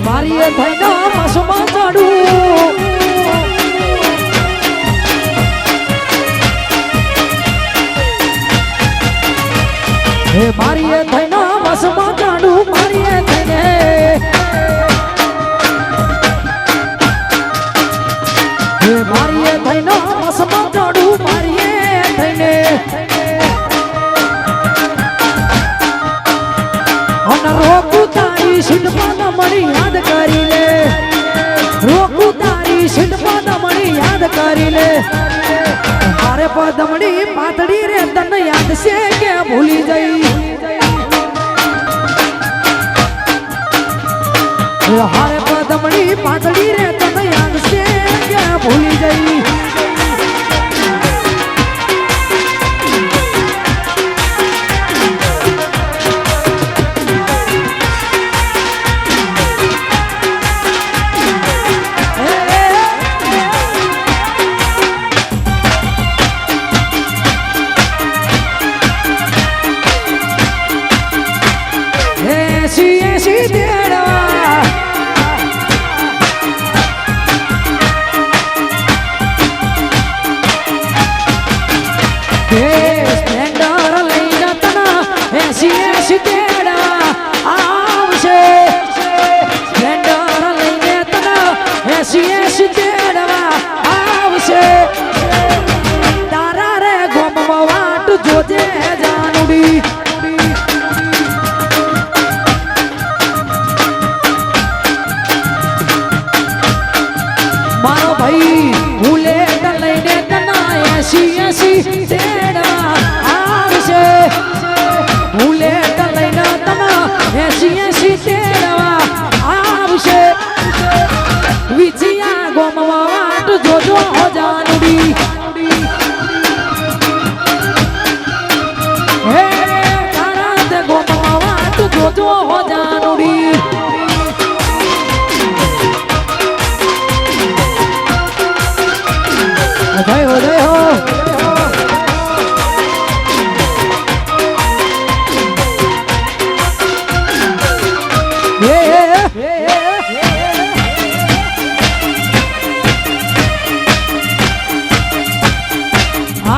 બારીએ થઈને માસમાં ચડું હે બારીએ થઈને માસમાં ચડું બારીએ થઈને હે બારીએ થઈને માસમાં ચડું બારીએ થઈને અનરોકું તારી સિંધમાં મળી યાદ કરી લે. રોકું તારી શિલ્પન મળી યાદ કરી લે. મારે પદમણી પાતળી રે, તને યાદ છે કે ભૂલી જઈ. હારે પદમણી પાતળી રે, તને યાદ છે કે ભૂલી જઈ. એસી એસી, તેડવા આવશે. બુલેટ લઈને તના એસી એસી, તેડવા આવશે. વિજયા ગોમવા વાટ જોજો.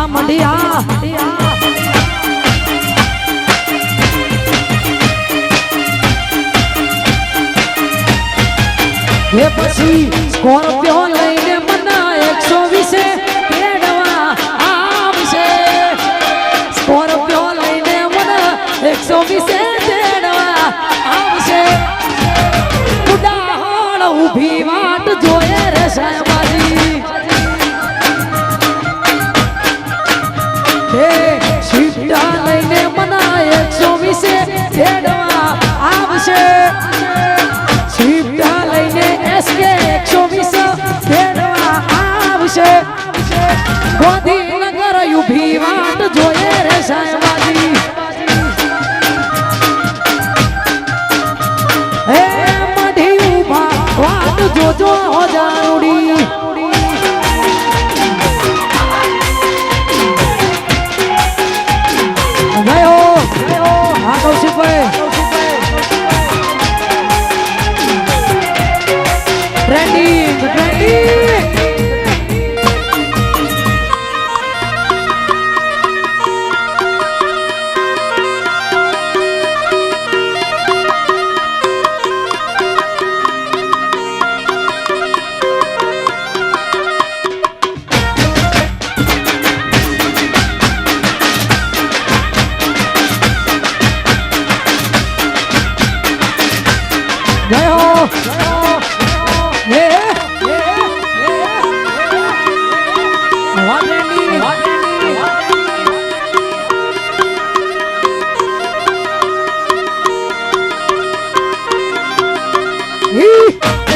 મંડિયા એ પછી સ્કોર્પિયો લઈને મના એકસો વીસે આવશે. સ્કોર્પિયો લઈને મના એકસો વીસે Hee!